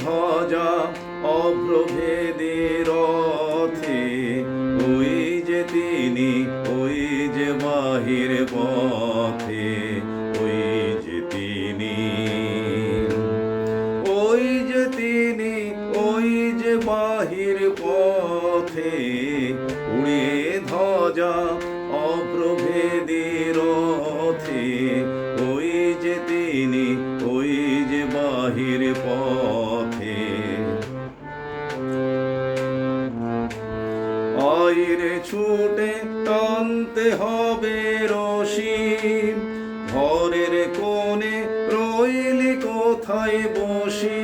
ধ্বজা অভ্রভেদে রথে। ওই যে তিনি, ওই যে বাহির পথে। ওই যে তিনি, ওই যে তিনি, ওই যে বাহির পথে। উড়িয়ে ধ্বজা অপ্রভেদে ওই যে তিনি বাহির পথে। আইরে ছুটে টানতে হবে রশি, ঘরের কোণে রইলি কোথায় বসি?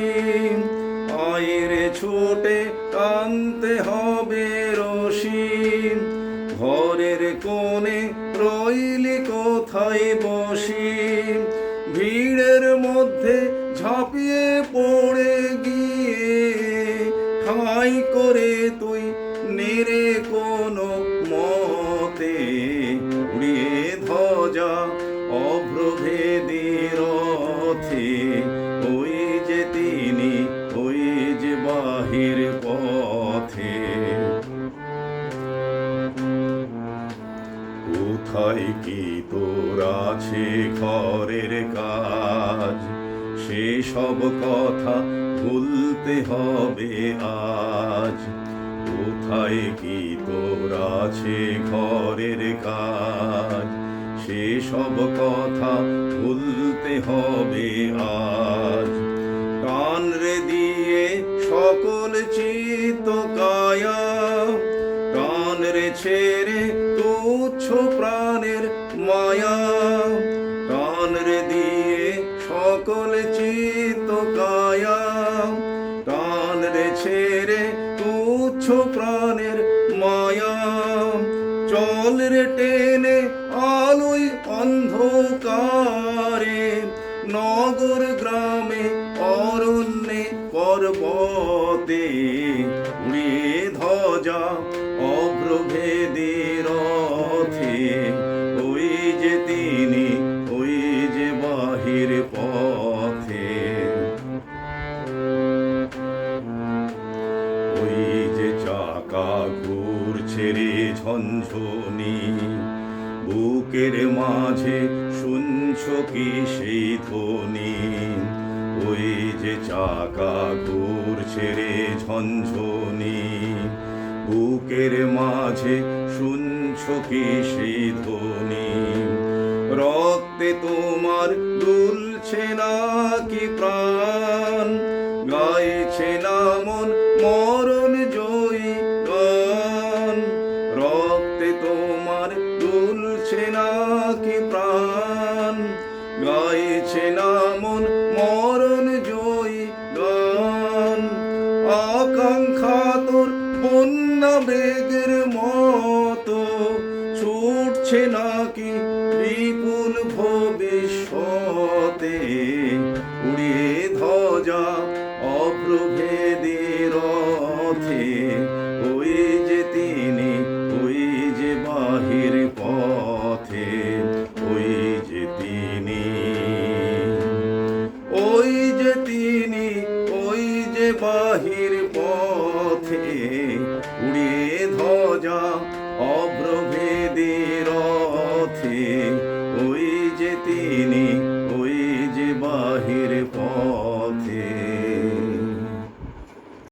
আইরে ছুটে টানতে হবে রশি, ঘরের কোণে রইলি কোথায় বসি? ওই যে তিনি, ওই যে বাহির পথে। কোথায় কি তোর আছে ঘরের কাজ? সেসব কথা ভুলতে হবে আজ। কোথায় কি তোর আছে ঘরের কাজ? সেসব কথা ভুলতে হবে আজ। কান রে দিয়ে সকল চিত কায়া। প্রাণ রে ছেড়ে তুচ্ছ প্রাণের মায়া। প্রাণ রে দিয়ে সকল চিত কায়া। প্রাণ রে ছেড়ে তুচ্ছ চল রে টেনে আলোই অন্ধকারে নগর গ্রামে অরণ্যে পর্বতে উড়িয়ে ধ্বজা অভ্রভেদী ওই যে চাকা ঘুরছে রে ঝঞ্ঝনি বুকের মাঝে শুনছ কি সেই ধ্বনি? ওই যে চাকা ঘুরছে রে ঝঞ্ঝনি বুকের মাঝে শুনছ কি সেই ধ্বনি? রক্তে তোমার দুলছে না কি প্রাণ? গাইছে না মন মরণ জয়ী গান রক্তে তোমার দুলছে নাকি প্রাণ। গাইছে না মন মরণ জয়ী গান আকাঙ্ক্ষা তোর বন্যা বেগের মতো। ছুটছে নাকি বিপুল ভোর 못해. 우리 더자